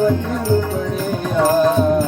وڏي آ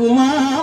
তোমার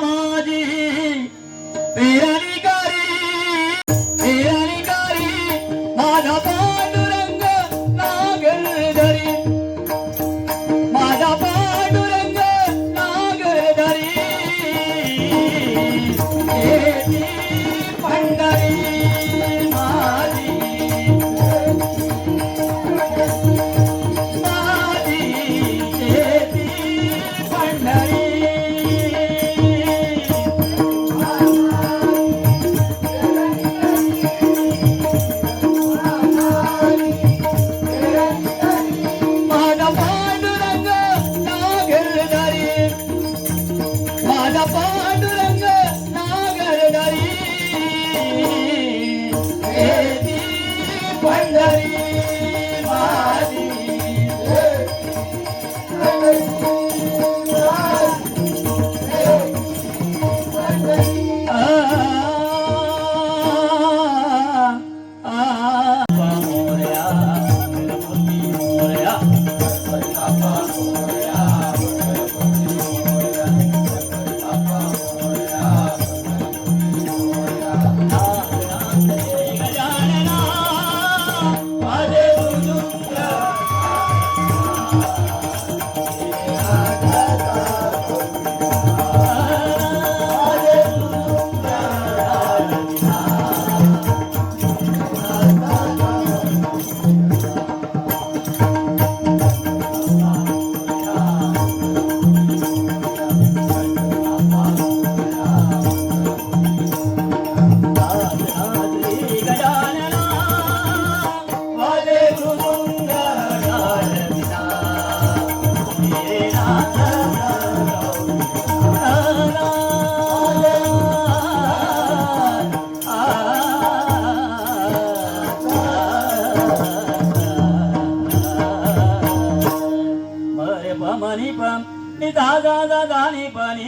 పమని పమ ని దా గా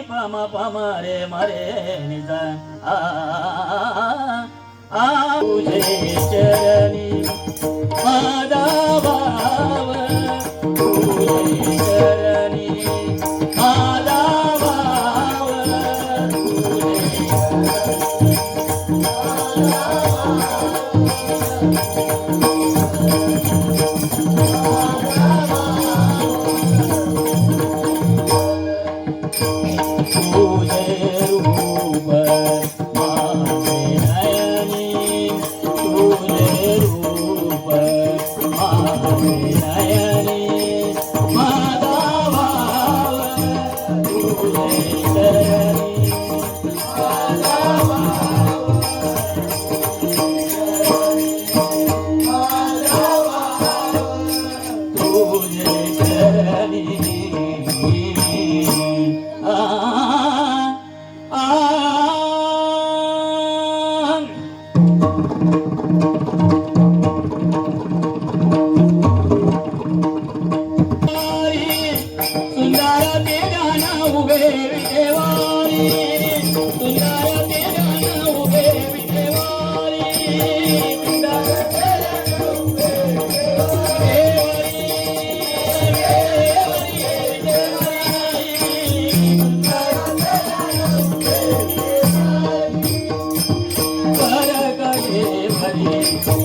పమ పమ రే మరే ని ద ఆ చరణి మాధవ చరణి 不累。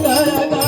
来来来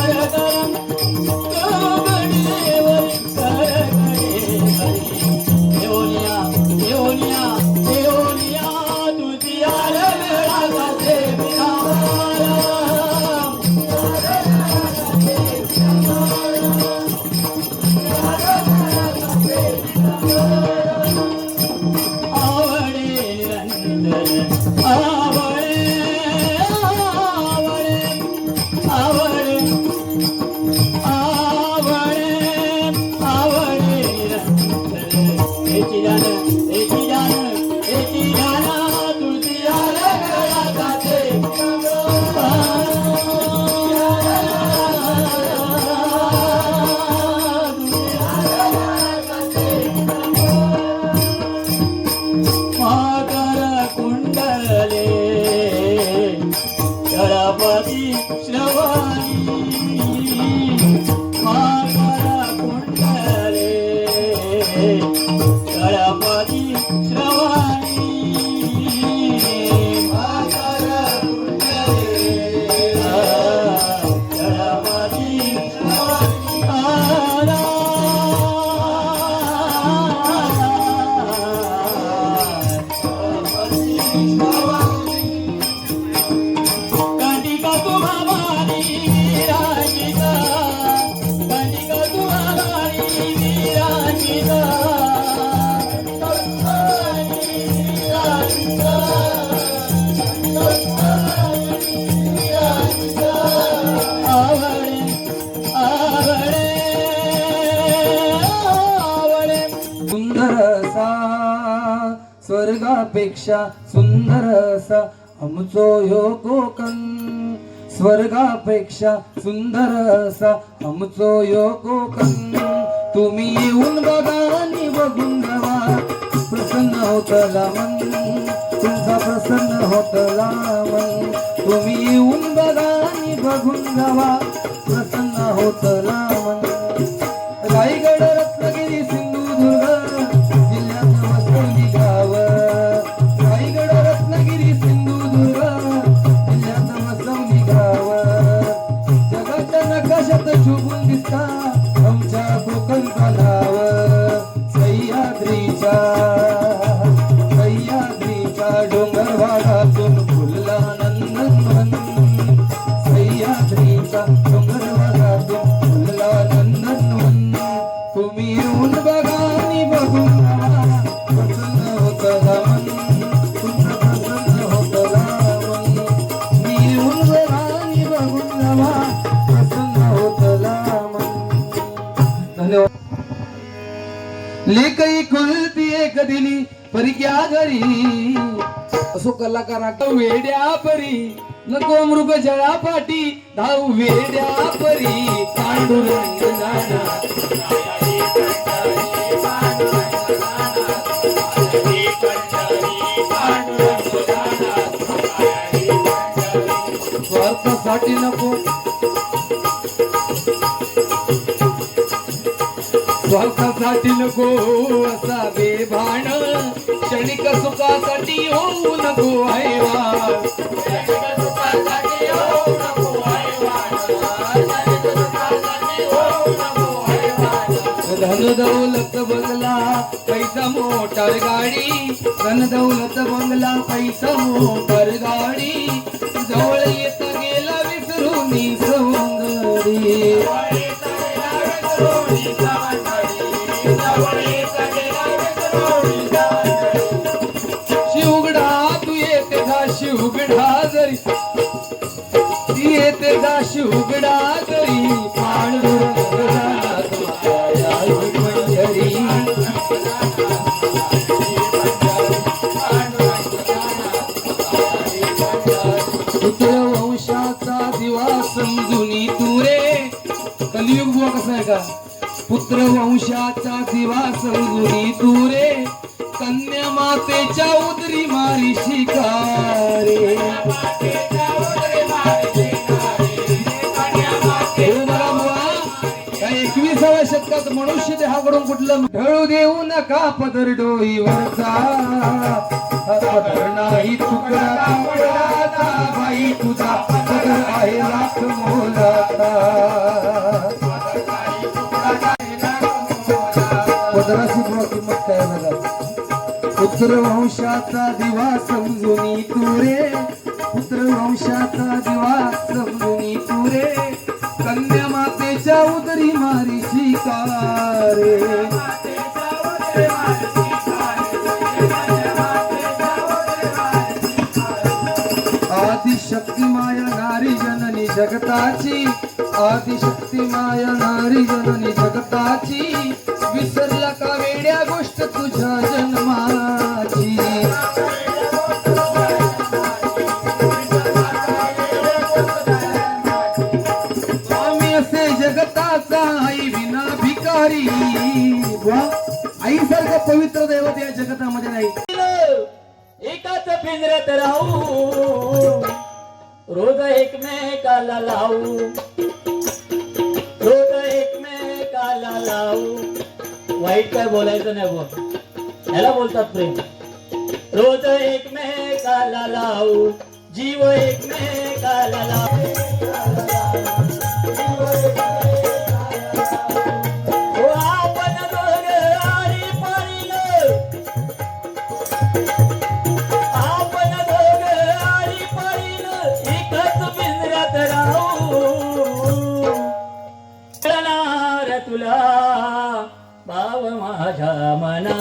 गणपती श्रवणी पेक्षा सुंदर असा आमचो यो कोकण. स्वर्गापेक्षा सुंदर असा आमचो यो कोकण. तुम्ही येऊन बघा आणि बघून जावा प्रसन्न होतला मन तुमचा प्रसन्न होतला मन तुम्ही येऊन बघा आणि बघून जावा प्रसन्न होतला लेकई कुलती एक दिली परिक्या घरी असो कलाकारा वेड्या परी. नको मृग जळा पाटी धाव वेड्या परी पांडुरंग नाना. स्वार्थासाठी नको. स्वार्थासाठी नको असा बेभान. क्षणिक सुखासाठी होऊ नको हैवान धन दौलत बंगला पैसा मोटार गाडी. धन दौलत बंगला पैसा मोटार गाडी. जवळ येत गेला विसरून सवंगडी कुठलं ढळू देऊ नका पदर डोईवरचा? पदर नाही तुकडा तुकडाचा बाई तुझा पदर आहे लाख मोलाचा. पदराची किंमत काय बघा पुत्र वंशाचा दिवा समजून तुरे रे. पुत्र वंशाचा दिवा समजून तुरे आदिशक्ती माया नारी जननी जगताची. आदिशक्ती माया नारी जननी जगताची. विसरला का वेड्या गोष्ट तुझ्या पिंजरत राहू. रोज एकमेकाला लावू. रोज एकमेकाला लावू. वाईट काय बोलायचं नाही बोल याला बोलतात प्रेम. रोज एकमेकाला लावू. जीव एकमेकाला लावू. माझ्या मना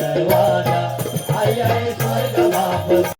Yeah.